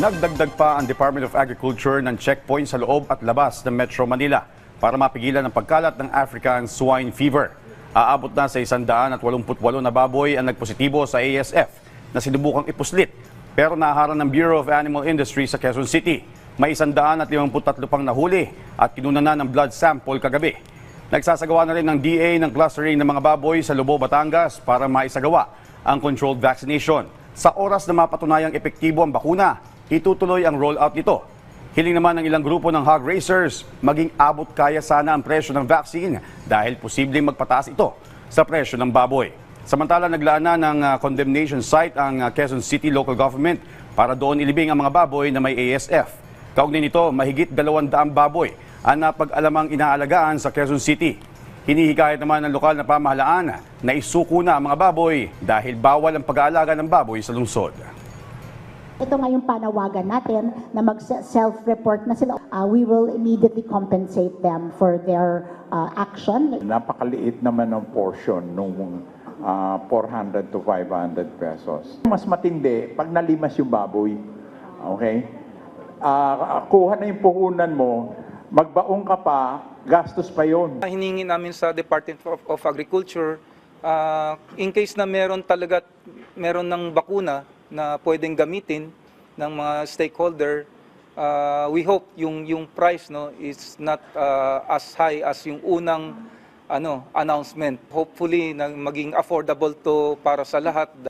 Nagdagdag pa ang Department of Agriculture ng checkpoint sa loob at labas ng Metro Manila para mapigilan ang pagkalat ng African swine fever. Aabot na sa 188 na baboy ang nagpositibo sa ASF na sinubukang ipuslit pero naharang ng Bureau of Animal Industry sa Quezon City. May 153 pang nahuli at kinuna na ng blood sample kagabi. Nagsasagawa na rin ng DA ng clustering ng mga baboy sa Lobo, Batangas para maisagawa ang controlled vaccination. Sa oras na mapatunayang epektibo ang bakuna, itutuloy ang rollout nito. Hiling naman ng ilang grupo ng hog racers, maging abot kaya sana ang presyo ng vaccine dahil posibleng magpataas ito sa presyo ng baboy. Samantala, naglaan na ng ah, condemnation site ang ah, Quezon City Local Government para doon ilibing ang mga baboy na may ASF. Kaugnay nito, mahigit 200 baboy ang napag-alamang inaalagaan sa Quezon City. Hinihikayat naman ng lokal na pamahalaan na isuko na ang mga baboy dahil bawal ang pag-aalaga ng baboy sa lungsod. Ito nga yung panawagan natin na mag-self-report na sila. Uh, we will immediately compensate them for their uh, action. Napakaliit naman ng portion nung ah, 400 to 500 pesos. Mas matindi pag nalimas yung baboy. Okay? Ah, kuha na yung puhunan mo, magbaong ka pa, gastos pa yon. Hiningi namin sa Department of, of Agriculture, ah, in case na meron talaga, meron ng bakuna na pwedeng gamitin ng mga stakeholder, ah, we hope yung, yung price no, is not ah, as high as yung unang ano, announcement. Hopefully, na maging affordable to para sa lahat.